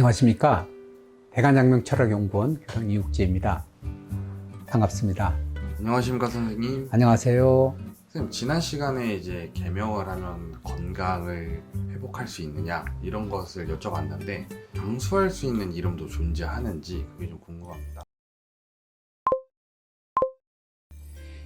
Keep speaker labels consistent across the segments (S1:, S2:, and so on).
S1: 안녕하십니까. 대간장명철학연구원 교장 이육지입니다. 반갑습니다.
S2: 안녕하십니까 선생님.
S1: 안녕하세요.
S2: 선생님 지난 시간에 이제 개명을 하면 건강을 회복할 수 있느냐 이런 것을 여쭤봤는데 장수할 수 있는 이름도 존재하는지 그게 좀 궁금합니다.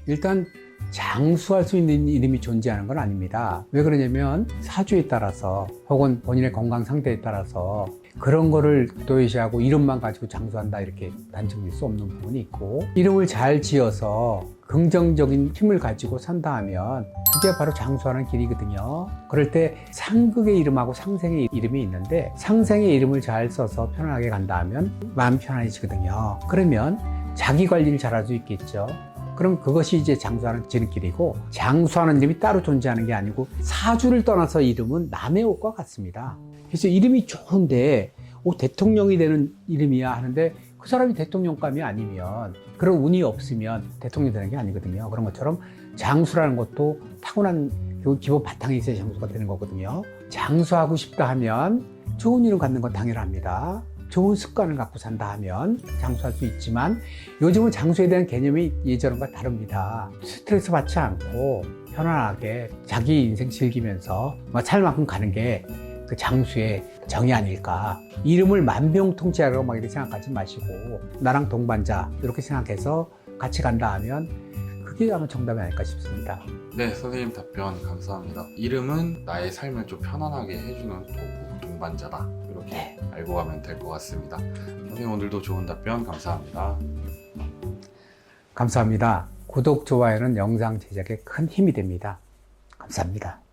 S1: 일단 장수할 수 있는 이름이 존재하는 건 아닙니다. 왜 그러냐면 사주에 따라서 혹은 본인의 건강 상태에 따라서 그런 거를 도외시하고 이름만 가지고 장수한다 이렇게 단정질 수 없는 부분이 있고 이름을 잘 지어서 긍정적인 힘을 가지고 산다 하면 그게 바로 장수하는 길이거든요. 그럴 때 상극의 이름하고 상생의 이름이 있는데 상생의 이름을 잘 써서 편안하게 간다 하면 마음 편안해지거든요. 그러면 자기 관리를 잘할 수 있겠죠. 그럼 그것이 이제 장수하는 지름길이고 장수하는 이름이 따로 존재하는 게 아니고 사주를 떠나서 이름은 남의 옷과 같습니다. 그래서 이름이 좋은데 오, 대통령이 되는 이름이야 하는데 그 사람이 대통령감이 아니면 그런 운이 없으면 대통령이 되는 게 아니거든요. 그런 것처럼 장수라는 것도 타고난 그 기본 바탕이 있어야 장수가 되는 거거든요. 장수하고 싶다 하면 좋은 이름 갖는 건 당연합니다. 좋은 습관을 갖고 산다 하면 장수할 수 있지만 요즘은 장수에 대한 개념이 예전과 다릅니다. 스트레스 받지 않고 편안하게 자기 인생 즐기면서 뭐 살만큼 가는 게 그 장수의 정의 아닐까. 이름을 만병통치하라고 막 이렇게 생각하지 마시고 나랑 동반자 이렇게 생각해서 같이 간다 하면 그게 아마 정답이 아닐까 싶습니다.
S2: 네 선생님 답변 감사합니다. 이름은 나의 삶을 좀 편안하게 해주는 도구 동반자다 이렇게 알고 가면 될 것 같습니다. 선생님 오늘도 좋은 답변 감사합니다.
S1: 감사합니다. 구독, 좋아요는 영상 제작에 큰 힘이 됩니다. 감사합니다.